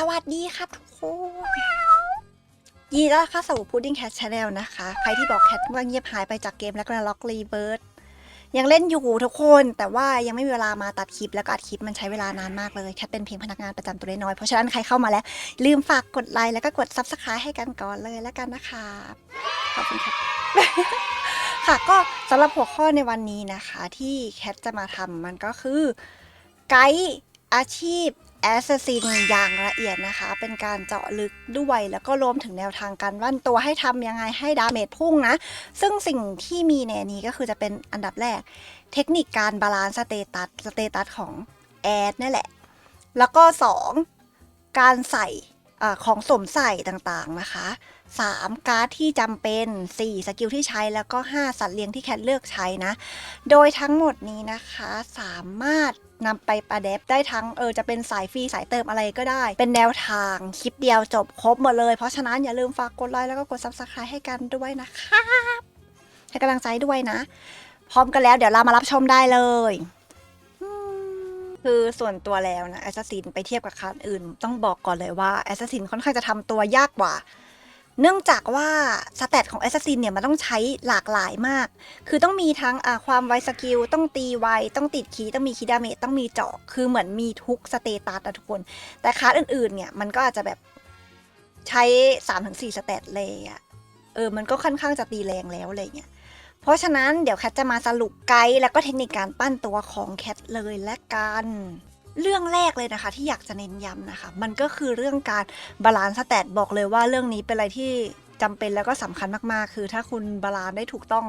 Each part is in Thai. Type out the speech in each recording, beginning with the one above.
สวัสดีครับทุกคนยินดีต้อนรับเข้าสู่ Pudding Cat Channel นะคะ ใครที่บอกแคทว่าเงียบหายไปจากเกมแล้วก็ล็อกรีเบิร์ดยังเล่นอยู่ทุกคน แต่ว่ายังไม่มีเวลามาตัดคลิปแล้วก็อัดคลิปมันใช้เวลานานมากเลย แคทเป็นเพียงพนักงานประจำตัวน้อยๆเพราะฉะนั้นใครเข้ามาแล้ว ลืมฝากกดไลค์แล้วก็กด Subscribe ให้กันก่อนเลยแล้วกันนะคะขอบคุณครับค่ะก็สำหรับหัวข้อในวันนี้นะคะ ที่แคทจะมาทำมันก็คือไกด์อาชีพ แอสซินอย่างละเอียดนะคะ เป็นการเจาะลึกด้วยแล้วก็รวมถึงแนวทางการว่านตัวให้ทำยังไงให้ดาเมจพุ่งนะ ซึ่งสิ่งที่มีในนี้ก็คือจะเป็นอันดับแรก เทคนิคการบาลานซ์สเตตัสสเตตัสของแอดนี่แหละ แล้วก็ 2 การใส่อของสวมใส่ต่างๆนะคะ 3 การ์ดที่จำเป็น 4 สกิลที่ใช้แล้วก็ 5 สัตว์เลี้ยงที่แคทเลือกใช้นะ โดยทั้งหมดนี้นะคะสามารถ นำไปประเดบได้ทั้งเออจะเป็นสายฟรีสายเติมอะไรก็ได้ เป็นแนวทางคลิปเดียวจบครบหมดเลย เพราะฉะนั้นอย่าลืมฝากกดไลค์แล้วก็กด subscribe ให้กันด้วยนะคะให้กำลังใจด้วยนะ พร้อมกันแล้วเดี๋ยวเรามารับชมได้เลยคือส่วนตัวแล้วนะแอสซัสซินไปเทียบกับคันอื่น ต้องบอกก่อนเลยว่าแอสซัสซินค่อนข้างจะทำตัวยากกว่า เนื่องจากว่าสเตตของแอสซัสซินเนี่ยมันต้องใช้หลากหลายมาก คือต้องมีทั้งความไวสกิล ต้องตีไว ต้องติดคีต้องมีคีดาเมจต้องมีเจาะ คือเหมือนมีทุกสเตตัสอะทุกคน แต่คลาสอื่นๆเนี่ยมันก็อาจจะแบบใช้ 3-4 สเตตเลยอะเออ มันก็ค่อนข้างจะตีแรงแล้วอะไรเงี้ย เพราะฉะนั้นเดี๋ยวแคทจะมาสรุปไกด์แล้วก็เทคนิคการปั้นตัวของแคทเลยและกัน เรื่องแรกเลยนะคะ ที่อยากจะเน้นย้ำนะคะ มันก็คือเรื่องการบาลานซ์สเตตบอกเลยว่าเรื่องนี้เป็นอะไรที่จำเป็นแล้วก็สำคัญมากๆ คือถ้าคุณบาลานซ์ได้ถูกต้อง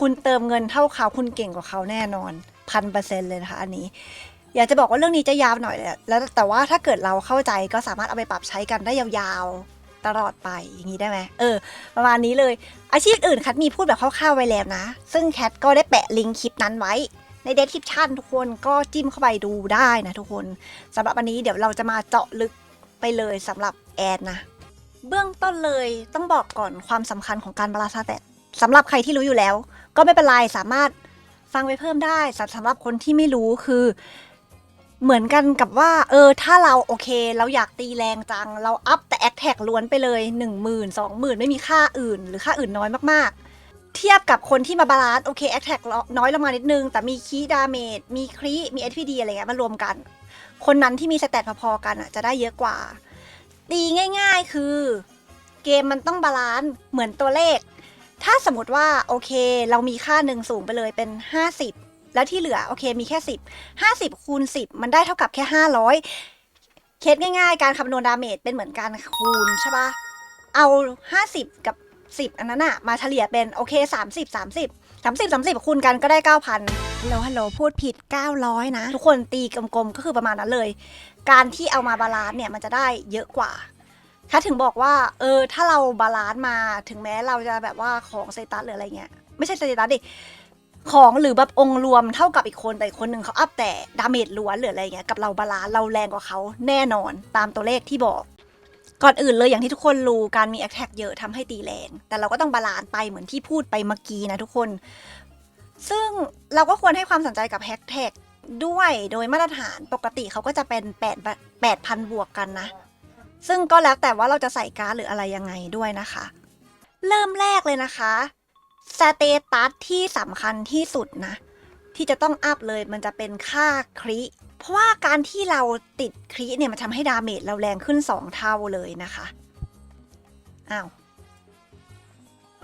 คุณเติมเงินเท่าเขาคุณเก่งกว่าเขาแน่นอนพันเปอร์เซ็นต์เลยนะคะอันนี้อยากจะบอกว่าเรื่องนี้จะยาวหน่อยแหละแล้วแต่ว่าถ้าเกิดเราเข้าใจก็สามารถเอาไปปรับใช้กันได้ยาวๆตลอดไปอย่างนี้ได้ไหมเออ ประมาณนี้เลย อาชีพอื่นแคทมีพูดแบบคร่าวๆไว้แล้วนะ ซึ่งแคทก็ได้แปะลิงก์คลิปนั้นไว้ ในเดสคริปชันทุกคนก็จิ้มเข้าไปดูได้นะทุกคนสำหรับวันนี้เดี๋ยวเราจะมาเจาะลึกไปเลยสำหรับแอดนะ เบื้องต้นเลยต้องบอกก่อนความสำคัญของการบาลานซ์สเตสำหรับใครที่รู้อยู่แล้ว ก็ไม่เป็นไรสามารถฟังไปเพิ่มได้สำสำหรับคนที่ไม่รู้คือ เหมือนกันกับว่า เออ ถ้าเราโอเค เราอยากตีแรงจัง เราอัพแต่แอคแท็กล้วนไปเลย 1 0 0 0 0 2 0,000 ไม่มีค่าอื่น หรือค่าอื่นน้อยมากๆ เทียบกับคนที่มาบาลานซ์โอเคแอคแท็กน้อยลงมานิดนึง แต่มีคีดาเมจมีครีมี SPD อะไรเงี้ยมารวมกัน คนนั้นที่มีสแตทพอๆกันอะจะได้เยอะกว่า ตีง่าย ๆ คือ เกมมันต้องบาลานซ์เหมือนตัวเลข ถ้าสมมติว่าโอเค เรามีค่าหนึ่งสูงไปเลยเป็น 50 แล้วที่เหลือโอเคมีแค่ 10 50คูณ10 มันได้เท่ากับแค่ 500 เคสง่าย ๆ การคำนวณดาเมจเป็นเหมือนการคูณใช่ปะเอา 50 กับ 10 อันนั้นอะมาเฉลี่ยเป็นโอเค 30 30 30 30คูณกันก็ได้ 9,000แล้วฮัลโหลพูดผิด 900 นะ ทุกคนตีกลมๆ ก็คือประมาณนั้นเลย การที่เอามาบาลานซ์เนี่ยมันจะได้เยอะกว่าถ้าถึงบอกว่า เออ ถ้าเราบาลานซ์มาถึงแม้เราจะแบบว่าของสเตตัสหรืออะไรเงี้ย ไม่ใช่สเตตัสดิ ของหรือแบบองค์รวมเท่ากับอีกคน แต่อีกคนหนึ่งเขาอัพแต่ดาเมจล้วนหรืออะไรเงี้ย กับเราบาลานซ์เราแรงกว่าเขาแน่นอนตามตัวเลขที่บอก ก่อนอื่นเลยอย่างที่ทุกคนรู้การมีแอคแท็กเยอะทำให้ตีแรง แต่เราก็ต้องบาลานซ์ไปเหมือนที่พูดไปเมื่อกี้นะทุกคน ซึ่งเราก็ควรให้ความสนใจกับแฮชแท็กด้วยโดยมาตรฐานปกติเขาก็จะเป็น8 8,000 บวกกันนะ ซึ่งก็แล้วแต่ว่าเราจะใส่การ์ดหรืออะไรยังไงด้วยนะคะ เริ่มแรกเลยนะคะสเตตัสที่สำคัญที่สุดนะ ที่จะต้องอัพเลยมันจะเป็นค่าคริ เพราะว่าการที่เราติดคริเนี่ยมันทำให้ดาเมจเราแรงขึ้น 2 เท่าเลยนะคะ อ้าว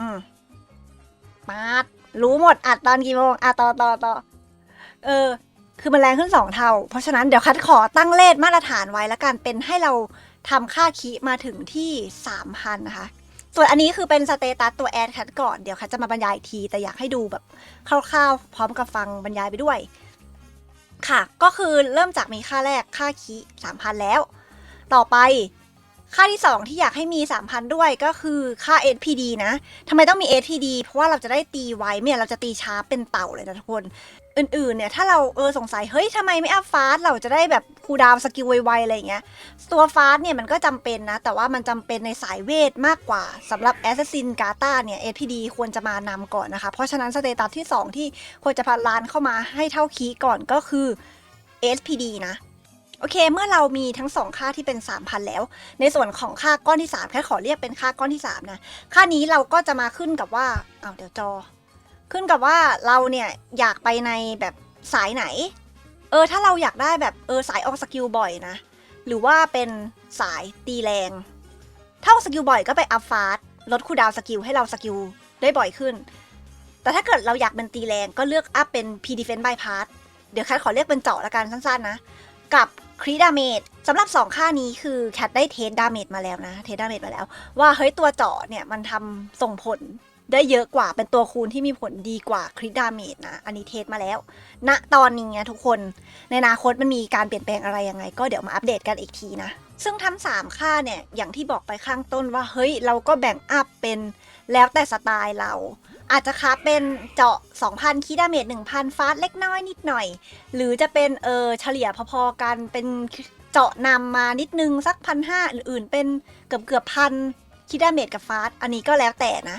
อืมมาด รู้หมดอัดตอนกี่โมงอะต่อต่อต่อเออ คือมันแรงขึ้น 2 เท่า เพราะฉะนั้นเดี๋ยวคัดขอตั้งเลทมาตรฐานไว้แล้วกัน เป็นให้เราทำค่าคีมาถึงที่ 3,000 นะคะ ส่วนอันนี้คือเป็นสเตตัสตัวแอดคัดก่อน เดี๋ยวคัดจะมาบรรยายอีกที แต่อยากให้ดูแบบคร่าวๆ พร้อมกับฟังบรรยายไปด้วย ค่ะ ก็คือเริ่มจากมีค่าแรกค่าคี3,000แล้ว ต่อไปค่าที่ 2 ที่อยากให้มี 3,000 ด้วยก็คือค่า SPD นะทำไมต้องมี SPD เพราะว่าเราจะได้ตีไว้เนี่ยเราจะตีช้าเป็นเต่าเลยนะทุกคน อื่นๆเนี่ยถ้าเราเออสงสัยเฮ้ยทำไมไม่อัพฟาสเราจะได้แบบคูดาวสกิลไวๆอะไรเงี้ยตัวฟาสเนี่ยมันก็จำเป็นนะ แต่ว่ามันจำเป็นในสายเวทมากกว่าสำหรับแอสซินกาตาเนี่ย SPD ควรจะมานำก่อนนะคะ เพราะฉะนั้นสเตตัสที่ 2 ที่ควรจะพาลานเข้ามาให้เท่าคีก่อนก็คือ SPD นะโอเค เมื่อเรามีทั้งสองค่าที่เป็น 3,000 แล้ว ในส่วนของค่าก้อนที่3แค่ขอเรียกเป็นค่าก้อนที่ 3 นะ ค่านี้เราก็จะมาขึ้นกับว่าอ้าวเดี๋ยวจอ ขึ้นกับว่าเราเนี่ยอยากไปในแบบสายไหน เออถ้าเราอยากได้แบบเออสายออกสกิลบ่อยนะ หรือว่าเป็นสายตีแรง ถ้าออกสกิลบ่อยก็ไปอัพฟาสลดคูดาวสกิลให้เราสกิลได้บ่อยขึ้น แต่ถ้าเกิดเราอยากเป็นตีแรงก็เลือกอัพเป็น P Defense Bypass เดี๋ยวแคทขอเรียกเป็นเจาะละกันสั้นๆนะ กับครีดาเมจสำหรับ 2 ค่านี้คือแคทได้เทสดาเมจมาแล้วนะ เทสดาเมจมาแล้ว ว่าเฮ้ยตัวเจาะเนี่ยมันทำส่งผล ได้เยอะกว่าเป็นตัวคูณที่มีผลดีกว่าคริดาเมจนะ อันนี้เทสมาแล้วณตอนนี้นะทุกคนในอนาคตมันมีการเปลี่ยนแปลงอะไรยังไง ก็เดี๋ยวมาอัปเดตกันอีกทีนะ ซึ่งทั้ง3ค่าเนี่ย อย่างที่บอกไปข้างต้นว่า เฮ้ย เราก็แบ่งอัพเป็นแล้วแต่สไตล์เรา อาจจะคับเป็นเจาะ 2,000คีดาเมจ1,000 ฟาสเล็กน้อยนิดหน่อย หรือจะเป็นเออเฉลี่ยพอๆกันเป็นเจาะนำมานิดนึงสักพันห้าอื่นๆเป็นเกือบเกือบพันคิดาเมจกับฟาสอันนี้ก็แล้วแต่นะ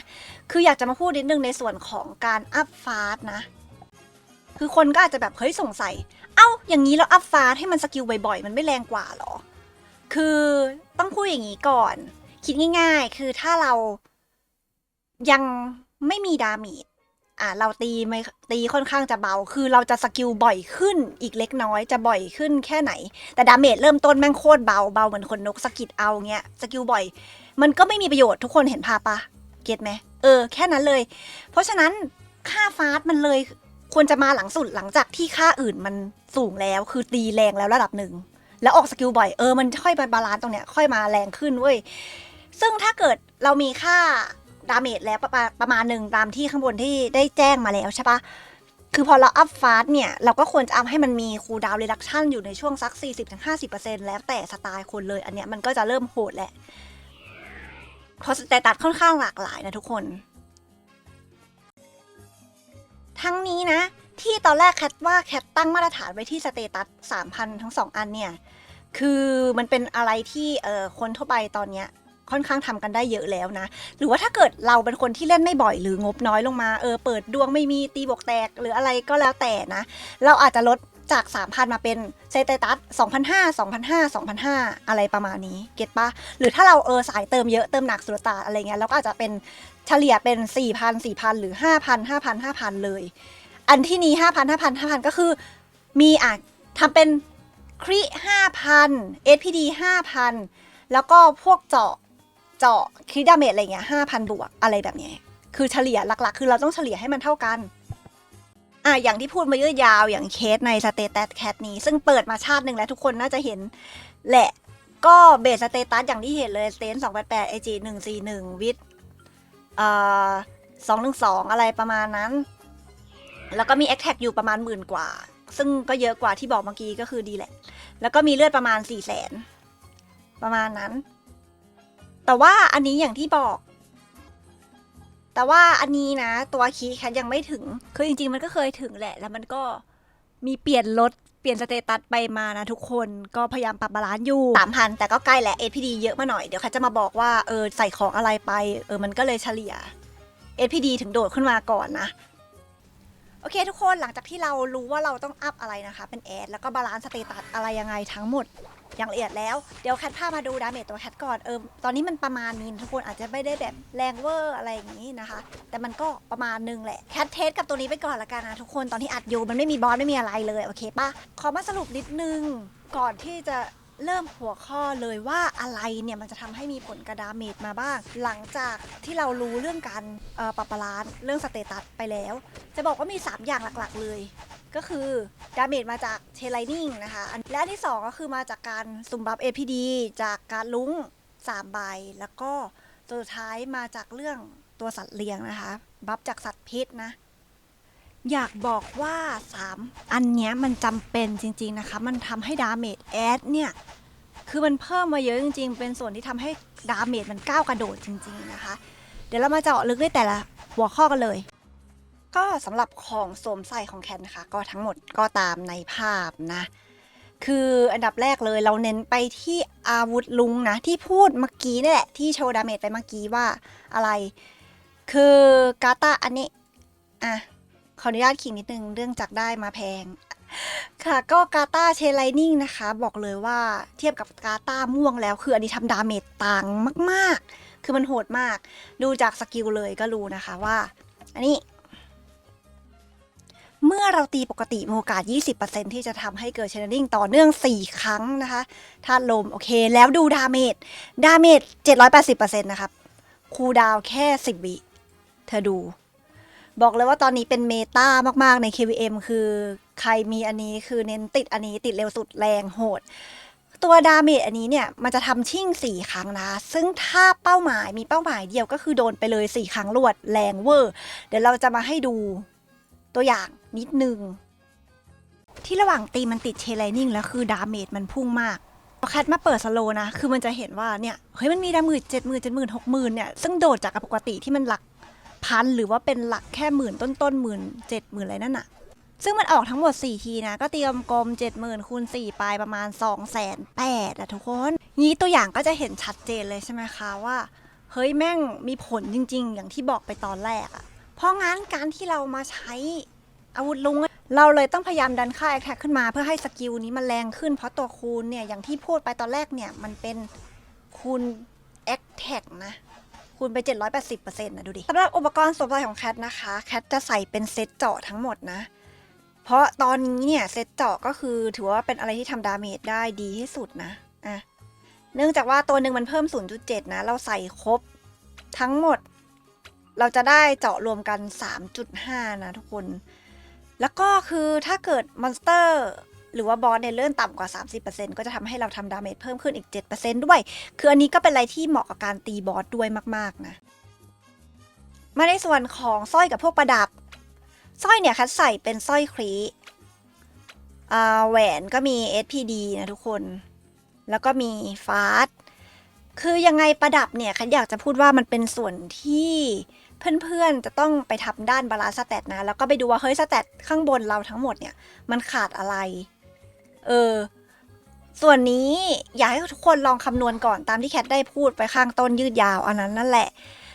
คืออยากจะมาพูดนิดนึงในส่วนของการอัพฟาสนะ คือคนก็อาจจะแบบเฮ้ยสงสัย เอ้าอย่างนี้เราอัพฟาสให้มันสกิลบ่อยๆ มันไม่แรงกว่าหรอ คือต้องพูดอย่างนี้ก่อน คิดง่ายๆ คือถ้าเรายังไม่มีดาเมจอะเราตีไม่ตีค่อนข้างจะเบา คือเราจะสกิลบ่อยขึ้นอีกเล็กน้อยจะบ่อยขึ้นแค่ไหน แต่ดาเมจเริ่มต้นแม่งโคตรเบาเบาเหมือนคนนกสกิดเอาเงี้ยสกิลบ่อย มันก็ไม่มีประโยชน์ทุกคนเห็นภาพปะเก็ตไหม เออ แค่นั้นเลย เพราะฉะนั้นค่าฟาส์มันเลยควรจะมาหลังสุดหลังจากที่ค่าอื่นมันสูงแล้ว คือตีแรงแล้วระดับหนึ่ง แล้วออกสกิลบ่อยเออมันค่อยบาลานซ์ตรงเนี้ยค่อยมาแรงขึ้นเว้ยซึ่งถ้าเกิดเรามีค่าดาเมจแล้วประมาณประมาณหนึ่งตามที่ข้างบนที่ได้แจ้งมาแล้วใช่ปะคือพอเราอัพฟาส์เนี่ย เราก็ควรจะอัพให้มันมีคูลดาวน์เรดักชันอยู่ในช่วงสัก 40-50%แล้วแต่สไตล์คนเลย อันเนี้ยมันก็จะเริ่มโหดแหละ เพราะสเตตัสค่อนข้างหลากหลายนะทุกคน ทั้งนี้นะ ที่ตอนแรกแคทว่าแคทตั้งมาตรฐานไว้ที่สเตตัส3,000 ทั้ง 2 อันเนี่ย คือมันเป็นอะไรที่เออคนทั่วไปตอนเนี้ยค่อนข้างทำกันได้เยอะแล้วนะ หรือว่าถ้าเกิดเราเป็นคนที่เล่นไม่บ่อยหรืองบน้อยลงมา เออ เปิดดวงไม่มีตีบวกแตกหรืออะไรก็แล้วแต่นะ เราอาจจะลด จาก 3,000 มาเป็นสเตตัส2,500 2,500 2,500 อะไรประมาณนี้เก็ตปะหรือถ้าเราเออสายเติมเยอะเติมหนักสุดตาอะไรเงี้ยเราก็อาจจะเป็นเฉลี่ยเป็น 4,000 4,000 หรือ 5,000 5,000 5,000 เลย อันที่นี้ 5,000 5,000 5,000 ก็คือมีอะทำเป็นคริ5,000 SPD 5,000 แล้วก็พวกเจาะเจาะคริดาเมจอะไรเงี้ย5,000 บวกอะไรแบบนี้ คือเฉลี่ยหลักๆ คือเราต้องเฉลี่ยให้มันเท่ากัน อะอย่างที่พูดมาเยอะยาวอย่างเคสในสเตตัสแคทนี้ ซึ่งเปิดมาชาติหนึ่งแล้วทุกคนน่าจะเห็นแหละก็เบสสเตตัสอย่างที่เห็นเลยสเตน288 AG 141วิดเอ่อ212อะไรประมาณนั้น แล้วก็มี a t t a c k อยู่ประมาณหมื่นกว่า ซึ่งก็เยอะกว่าที่บอกเมื่อกี้ก็คือดีแหละ แล้วก็มีเลือดประมาณ4 0 0แสนประมาณนั้น แต่ว่าอันนี้อย่างที่บอก แต่ว่าอันนี้นะ ตัวคีย์แคทยังไม่ถึง คือจริงๆ มันก็เคยถึงแหละ แล้วมันก็มีเปลี่ยนรถเปลี่ยนสเตตัสไปมานะทุกคนก็พยายามปรับบาลานซ์อยู่สามพันแต่ก็ใกล้แหละ APD เยอะมาหน่อย เดี๋ยวแคทจะมาบอกว่าเออใส่ของอะไรไป เออมันก็เลยเฉลี่ย APD ถึงโดดขึ้นมาก่อนนะ โอเคทุกคนหลังจากที่เรารู้ว่าเราต้องอัพอะไรนะคะ เป็นแอดแล้วก็บาลานซ์สเตตัสอะไรยังไงทั้งหมดอย่างละเอียดแล้ว เดี๋ยวแคทพามาดูดาเมจตัวแคทก่อนเออตอนนี้มันประมาณนี้ทุกคนอาจจะไม่ได้แบบแรงเวอร์อะไรอย่างนี้นะคะ แต่มันก็ประมาณนึงแหละแคทเทสกับตัวนี้ไปก่อนละกันนะทุกคนตอนที่อัดอยู่มันไม่มีบอสไม่มีอะไรเลยโอเคปะขอมาสรุปนิดนึงก่อนที่จะ เริ่มหัวข้อเลยว่าอะไรเนี่ยมันจะทำให้มีผลกระดาเมจมาบ้าง หลังจากที่เรารู้เรื่องการปรับบาลานซ์เรื่องสเตตัสไปแล้ว จะบอกว่ามี 3 อย่างหลักๆเลย ก็คือดาเมจมาจากเทไลนิ่งนะคะ และอันที่ 2 ก็คือมาจากการสุ่มบัฟ APD จากการลุง3ใบแล้วก็ตัวสุดท้ายมาจากเรื่องตัวสัตว์เลี้ยงนะคะ บัฟจากสัตว์พิษนะ อยากบอกว่า 3 อันเนี้ยมันจำเป็นจริง ๆนะคะ มันทำให้ดาเมจแอดเนี่ย คือมันเพิ่มมาเยอะจริง ๆ เป็นส่วนที่ทำให้ดาเมจมันก้าวกระโดดจริง ๆ นะคะ เดี๋ยวเรามาเจาะลึกในแต่ละหัวข้อกันเลย ก็สำหรับของสวมใส่ของแคนนะคะ ก็ทั้งหมดก็ตามในภาพนะ คืออันดับแรกเลยเราเน้นไปที่อาวุธลุงนะ ที่พูดเมื่อกี้นี่แหละที่โชว์ดาเมจไปเมื่อกี้ว่าอะไร คือ กาตาอันนี้อะ ขออนุญาตขิงนิดนึงเรื่องจากได้มาแพง ค่ะก็กาตาเชนไลนิ่งนะคะ บอกเลยว่าเทียบกับกาตาม่วงแล้ว คืออันนี้ทำดาเมจต่างมาก ๆ คือมันโหดมาก ดูจากสกิลเลยก็รู้นะคะว่า อันนี้ เมื่อเราตีปกติมีโอกาส 20%ที่จะทำให้เกิดเชนนิ่งต่อเนื่อง 4 ครั้งนะคะธาตุลม โอเค แล้วดูดาเมจดาเมจ780%นะครับคูดาวแค่ 10 วิเธอดู บอกเลยว่าตอนนี้เป็นเมตามากๆใน KVM คือใครมีอันนี้คือเน้นติดอันนี้ติดเร็วสุดแรงโหด ตัวดาเมจอันนี้เนี่ย มันจะทำชิ่ง 4 ครั้งนะ ซึ่งถ้าเป้าหมายมีเป้าหมายเดียวก็คือโดนไปเลย 4 ครั้งรวดแรงเวอร์ เดี๋ยวเราจะมาให้ดูตัวอย่างนิดนึง ที่ระหว่างตีมันติดเชลไลนิ่งแล้วคือดาเมจมันพุ่งมากพอแคทมาเปิดสโลนะ คือมันจะเห็นว่าเนี่ย เฮ้ย มันมีดาเมจเจ็ดหมื่นเจ็ดหมื่นหกหมื่นเนี่ย ซึ่งโดดจากปกติที่มันหลัก พันหรือว่าเป็นหลักแค่หมื่นต้นต้นหมื่นเจ็ดหมื่นอะไรนั่นน่ะ ซึ่งมันออกทั้งหมด 4 ทีนะ ก็เตรียมกลม70,000คูณ4ไปประมาณ 2 8 0 0 0อะทุกคนนี้ตัวอย่างก็จะเห็นชัดเจนเลยใช่ไหมคะว่าเฮ้ยแม่งมีผลจริง ๆ อย่างที่บอกไปตอนแรกอะเพราะงั้นการที่เรามาใช้อาวุธลุงเราเลยต้องพยายามดันค่าแอคแท็กขึ้นมาเพื่อให้สกิลนี้มันแรงขึ้น เพราะตัวคูณเนี่ยอย่างที่พูดไปตอนแรกเนี่ยมันเป็นคูณแอคแท็กนะ คูณไป 780%นะดูดิสำหรับอุปกรณ์สวมใส่ของแคทนะคะแคทจะใส่เป็นเซตเจาะทั้งหมดนะ เพราะตอนนี้เนี่ยเซตเจาะก็คือถือว่าเป็นอะไรที่ทำดาเมจได้ดีที่สุดนะอะเนื่องจากว่าตัวหนึ่งมันเพิ่ม 0.7 นะ เราใส่ครบทั้งหมด เราจะได้เจาะรวมกัน 3.5 นะทุกคน แล้วก็คือถ้าเกิดมอนสเตอร์ หรือว่าบอสเนี่ยเลื่อนต่ำกว่า 30%ก็จะทำให้เราทำดาเมจเพิ่มขึ้นอีก 7%ด้วย คืออันนี้ก็เป็นอะไรที่เหมาะกับการตีบอสด้วยมาก ๆ นะ มาในส่วนของสร้อยกับพวกประดับสร้อยเนี่ยคัดใส่เป็นสร้อยครีแหวนก็มี SPD นะทุกคน แล้วก็มีฟาสคือยังไงประดับเนี่ยคันอยากจะพูดว่ามันเป็นส่วนที่เพื่อนๆ จะต้องไปทำด้านบาลานซ์สแตทนะ แล้วก็ไปดูว่า เฮ้ยสแตทข้างบนเราทั้งหมดเนี่ย มันขาดอะไร เออ ส่วนนี้อยากให้ทุกคนลองคำนวณก่อนตามที่แคทได้พูดไปข้างต้นยืดยาวอันนั้นนั่นแหละ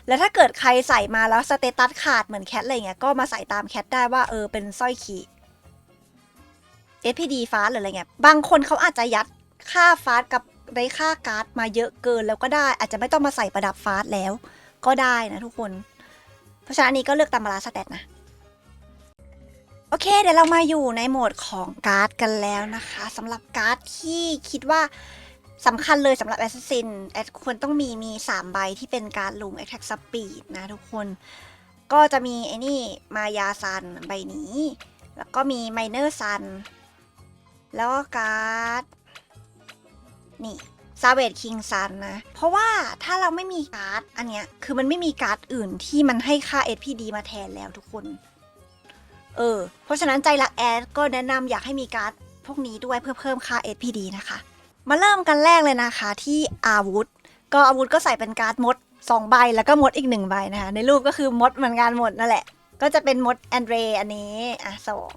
แล้วถ้าเกิดใครใส่มาแล้วสเตตัสขาดเหมือนแคทอะไรเงี้ยก็มาใส่ตามแคทได้ว่าเออเป็นสร้อยขี SPD ฟาสหรืออะไรเงี้ย บางคนเขาอาจจะยัดค่าฟาสกับได้ค่าการ์ดมาเยอะเกินแล้วก็ได้ อาจจะไม่ต้องมาใส่ประดับฟาสแล้ว ก็ได้นะทุกคน เพราะฉะนั้นอันนี้ก็เลือกตามบาลาสแตทนะ โอเค เดี๋ยวเรามาอยู่ในโหมดของการ์ดกันแล้วนะคะสำหรับการ์ดที่คิดว่าสำคัญเลยสำหรับ Assassin แอดควรต้องมีมี 3 ใบที่เป็นการลุง Attack Speed นะทุกคน ก็จะมีไอ้นี่ มายาซันใบนี้ แล้วก็มีไมเนอร์ซัน แล้วก็การ์ด นี่ซาเวดคิงซันนะ เพราะว่าถ้าเราไม่มีการ์ด อันเนี้ย คือมันไม่มีการ์ดอื่นที่มันให้ค่า SPD มาแทนแล้วทุกคน เออ เพราะฉะนั้นใจรักแอดก็แนะนำอยากให้มีการ์ดพวกนี้ด้วยเพื่อเพิ่มค่า SPD นะคะ มาเริ่มกันแรกเลยนะคะที่อาวุธ ก็อาวุธก็ใส่เป็นการ์ดมด 2 ใบแล้วก็มดอีก 1 ใบนะคะ ในรูปก็คือมดเหมือนกันหมดนั่นแหละ ก็จะเป็นมดแอนเดรอันนี้อะสอง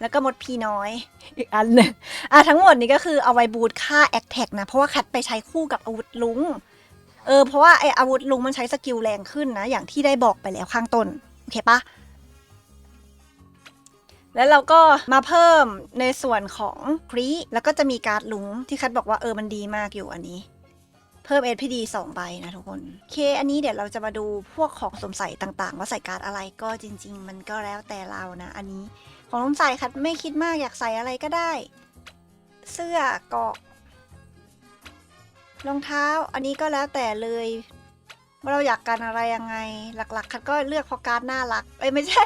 แล้วก็มดพีน้อยอีกอันหนึ่งอะทั้งหมดนี้ก็คือเอาไว้บูทค่าแอคแท็กนะ เพราะว่าแคทไปใช้คู่กับอาวุธลุงเออเพราะว่าไออาวุธลุงมันใช้สกิลแรงขึ้นนะ อย่างที่ได้บอกไปแล้วข้างต้น โอเคปะ แล้วเราก็มาเพิ่มในส่วนของครีแล้วก็จะมีการ์ดลุงที่คัดบอกว่าเออมันดีมากอยู่อันนี้ เพิ่ม SPD 2 ใบนะทุกคนโอเค อันนี้เดี๋ยวเราจะมาดูพวกของสวมใส่ต่างๆ ว่าใส่การ์ดอะไรก็จริง ๆ มันก็แล้วแต่เรานะ อันนี้ของสวมใส่คัดไม่คิดมากอยากใส่อะไรก็ได้ เสื้อเกาะรองเท้าอันนี้ก็แล้วแต่เลย ว่าเราอยากการอะไรยังไง หลักๆคัดก็เลือกเพราะการน่ารักเอ้ยไม่ใช่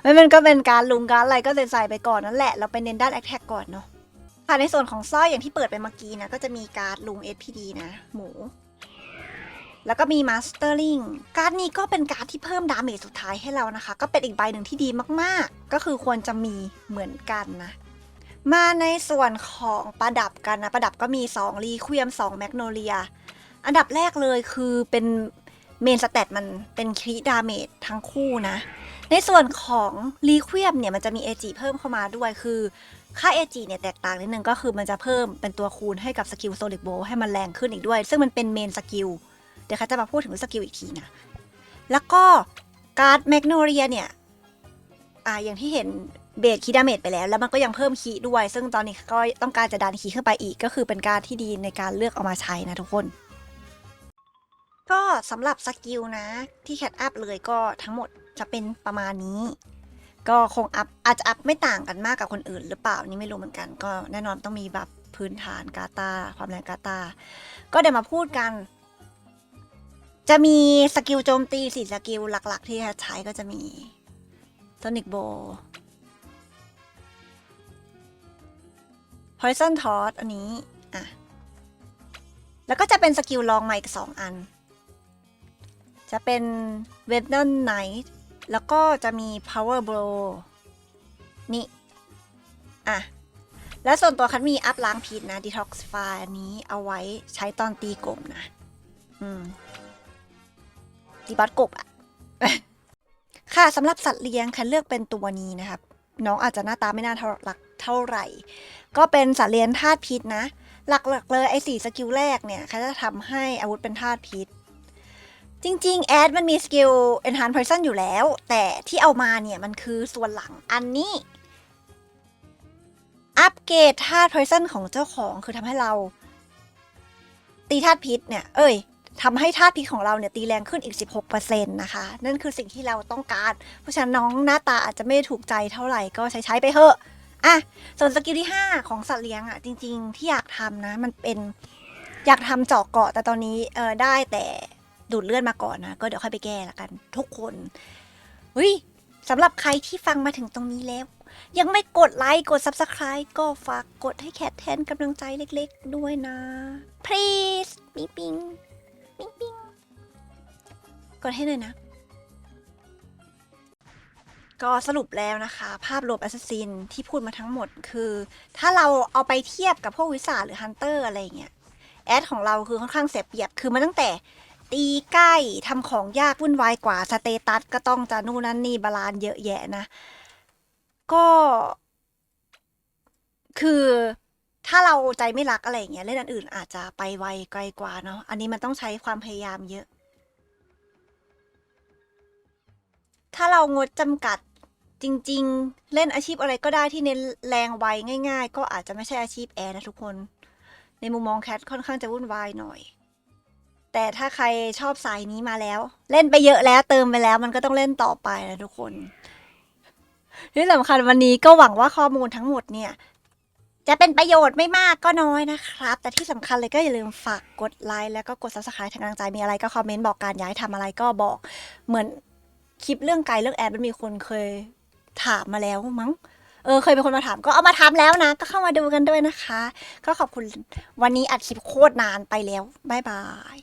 ไม่มันก็เป็นการลุงการอะไรก็ใส่ไปก่อนนั่นแหละ เราไปเน้นด้านแอคแท็กก่อนเนาะค่ะในส่วนของสร้อยอย่างที่เปิดไปเมื่อกี้นะก็จะมีการลุง SPD นะ หมู แล้วก็มีมาสเตอร์ลิงการ์ดนี้ก็เป็นการ์ดที่เพิ่มดาเมจสุดท้ายให้เรานะคะ ก็เป็นอีกใบหนึ่งที่ดีมากๆ ก็คือควรจะมีเหมือนกันนะ มาในส่วนของประดับกันนะ ประดับก็มี 2 รีควียม 2 แมกโนเลีย อันดับแรกเลยคือเป็นเมนสเตตมันเป็นคริดาเมจทั้งคู่นะ ในส่วนของรีควียมเนี่ยมันจะมี AG เพิ่มเข้ามาด้วยคือค่า AG เนี่ยแตกต่างนิดนึงก็คือมันจะเพิ่มเป็นตัวคูณให้กับสกิลโซลิ c โบให้มันแรงขึ้นอีกด้วย ซึ่งมันเป็นเมนสกิลเดี๋ยวเขาจะมาพูดถึงสกิลอีกทีนะ แล้วก็การ์ดแมกโนเลียเนี่ยอ่าอย่างที่เห็นเบสคีดาเมจไปแล้ว แล้วมันก็ยังเพิ่มคีด้วย ซึ่งตอนนี้ก็ต้องการจะดันคีขึ้นไปอีกก็คือเป็นการที่ดีในการเลือกเอามาใช้นะทุกคน ก็สำหรับสกิลนะที่แคทอัพเลยก็ทั้งหมดจะเป็นประมาณนี้ ก็คงอัพอาจจะอัพไม่ต่างกันมากกับคนอื่นหรือเปล่านี่ไม่รู้เหมือนกัน ก็แน่นอนต้องมีแบบพื้นฐานกาตาความแรงกาตา ก็เดี๋ยวมาพูดกัน จะมีสกิลโจมตีสี่สกิลหลัก ๆ ที่ใช้ก็จะมี Sonic b o w Poison Toss อันนี้ อะ แล้วก็จะเป็นสกิลลองมาอีกสองอัน จะเป็น v e n o m Knight แล้วก็จะมี Power Blow นี่ อะ แล้วส่วนตัวคันมีอัพล้างพิษนะ Detoxify อันนี้เอาไว้ใช้ตอนตีกบนะ อืมตีบอสกบอะค่ะสำหรับสัตว์เลี้ยงคันเลือกเป็นตัวนี้นะครับ น้องอาจจะหน้าตาไม่น่าเท่ารักเท่าไหร่ ก็เป็นสัตว์เลี้ยงธาตุพิษนะ หลักๆเลยไอ้สี่สกิลแรกเนี่ยเขาจะทำให้อาวุธเป็นธาตุพิษ จริงๆ แอดมันมีสกิล enhance poison อยู่แล้ว แต่ที่เอามาเนี่ย มันคือส่วนหลังอันนี้ อัปเกรดธาตุ poison ของเจ้าของคือทำให้เรา ตีธาตุพิษเนี่ย เอ้ยทำให้ธาตุพิษของเราเนี่ย ตีแรงขึ้นอีก 16%นะคะ นั่นคือสิ่งที่เราต้องการ เพราะฉะนั้นน้องหน้าตาอาจจะไม่ถูกใจเท่าไหร่ก็ใช้ใช้ไปเถอะอะส่วนสกิลที่ 5 ของสัตว์เลี้ยงอะ จริง ๆ ที่อยากทำนะ มันเป็นอยากทำเจาะเกาะแต่ตอนนี้เออได้แต่ ดูดเลือดมาก่อนนะ ก็เดี๋ยวค่อยไปแก้ละกัน ทุกคนเฮ้ยสำหรับใครที่ฟังมาถึงตรงนี้แล้ว ยังไม่กดไลค์กด Subscribe ก็ฝากกดให้แคทแทนกำลังใจเล็กๆ ด้วยนะ please ปิ๊งปิ๊งปิ๊งปิ๊งกดให้หน่อยนะ ก็สรุปแล้วนะคะ ภาพรวม Assassin ที่พูดมาทั้งหมดคือ ถ้าเราเอาไปเทียบกับพวกวิสาหรือฮันเตอร์อะไรเงี้ย แอดของเราคือค่อนข้างเสียเปรียบคือมันตั้งแต่ ตีใกล้ทำของยากวุ่นวายกว่าสเตตัสก็ต้องจะนู่นนั่นนี่บาลานเยอะแยะนะ ก็ คือถ้าเราใจไม่รักอะไรอย่างเงี้ยเล่นอันอื่นอาจจะไปไวไกลกว่าเนาะอันนี้มันต้องใช้ความพยายามเยอะ ถ้าเรางดจำกัดจริง ๆ เล่นอาชีพอะไรก็ได้ที่เน้นแรงไวง่าย ๆ ก็อาจจะไม่ใช่อาชีพแอร์นะทุกคน ในมุมมองแคทค่อนข้างจะวุ่นวายหน่อย แต่ถ้าใครชอบสายนี้มาแล้ว เล่นไปเยอะแล้วเติมไปแล้ว มันก็ต้องเล่นต่อไปนะทุกคนที่สำคัญวันนี้ก็หวังว่าข้อมูลทั้งหมดเนี่ย จะเป็นประโยชน์ไม่มากก็น้อยนะครับ แต่ที่สำคัญเลยก็อย่าลืมฝากกดไลค์แล้วก็กด subscribe ทางกำลังใจมีอะไรก็คอมเมนต์บอกการย้ายทำอะไรก็บอกเหมือนคลิปเรื่องไกลเรื่องแอดมันมีคนเคยถามมาแล้วมั้งเออเคยเป็นคนมาถามก็เอามาทำแล้วนะ ก็เข้ามาดูกันด้วยนะคะ ก็ขอบคุณวันนี้อัดคลิปโคตรนานไปแล้ว บ๊ายบาย